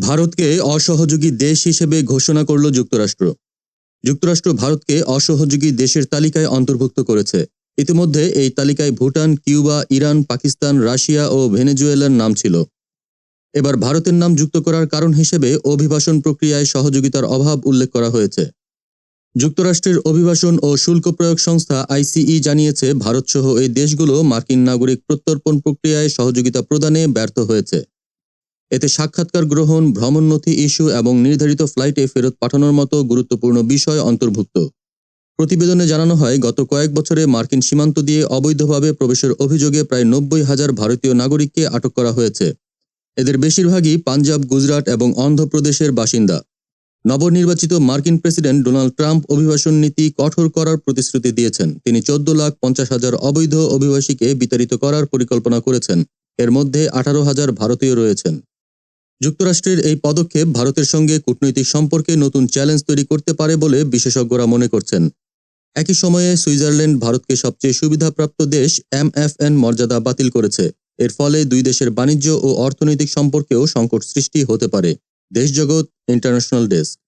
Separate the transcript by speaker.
Speaker 1: ভারতকে অসহযোগী দেশ হিসেবে ঘোষণা করল যুক্তরাষ্ট্র। যুক্তরাষ্ট্র ভারতকে অসহযোগী দেশের তালিকায় অন্তর্ভুক্ত করেছে। ইতিমধ্যে এই তালিকায় Bhutan, Cuba, Iran, Pakistan, Russia ও ভেনেজুয়েলার নাম ছিল। এবার ভারতের নাম যুক্ত করার কারণ হিসেবে অভিবাসন প্রক্রিয়ায় সহযোগিতার অভাব উল্লেখ করা হয়েছে। যুক্তরাষ্ট্রের অভিবাসন ও শুল্ক প্রয়োগ সংস্থা আইসিই জানিয়েছে, ভারতসহ এই দেশগুলো মার্কিন নাগরিক প্রত্যর্পণ প্রক্রিয়ায় সহযোগিতা প্রদানে ব্যর্থ হয়েছে। এতে সাক্ষাৎকার গ্রহণ, ভ্রমণ নথি ইস্যু এবং নির্ধারিত ফ্লাইটে ফেরত পাঠানোর মতো গুরুত্বপূর্ণ বিষয় অন্তর্ভুক্ত। প্রতিবেদনে জানানো হয়, গত কয়েক বছরে মার্কিন সীমান্ত দিয়ে অবৈধভাবে প্রবেশের অভিযোগে প্রায় নব্বই হাজার ভারতীয় নাগরিককে আটক করা হয়েছে। এদের বেশিরভাগই পাঞ্জাব, গুজরাট এবং অন্ধ্রপ্রদেশের বাসিন্দা। নবনির্বাচিত মার্কিন প্রেসিডেন্ট ডোনাল্ড ট্রাম্প অভিবাসন নীতি কঠোর করার প্রতিশ্রুতি দিয়েছেন। তিনি চোদ্দ লাখ পঞ্চাশ হাজার অবৈধ অভিবাসীকে বিতাড়িত করার পরিকল্পনা করেছেন। এর মধ্যে আঠারো হাজার ভারতীয় রয়েছেন। যুক্তরাষ্ট্রের এই পদক্ষেপ ভারতের সঙ্গে কূটনৈতিক সম্পর্কে নতুন চ্যালেঞ্জ তৈরি করতে পারে বলে বিশেষজ্ঞরা মনে করছেন। একই সময়ে সুইজারল্যান্ড ভারতকে সবচেয়ে সুবিধাপ্রাপ্ত দেশ এমএফএন মর্যাদা বাতিল করেছে। এর ফলে দুই দেশের বাণিজ্য ও অর্থনৈতিক সম্পর্কেও সংকট সৃষ্টি হতে পারে। দেশজগৎ ইন্টারন্যাশনাল ডেস্ক।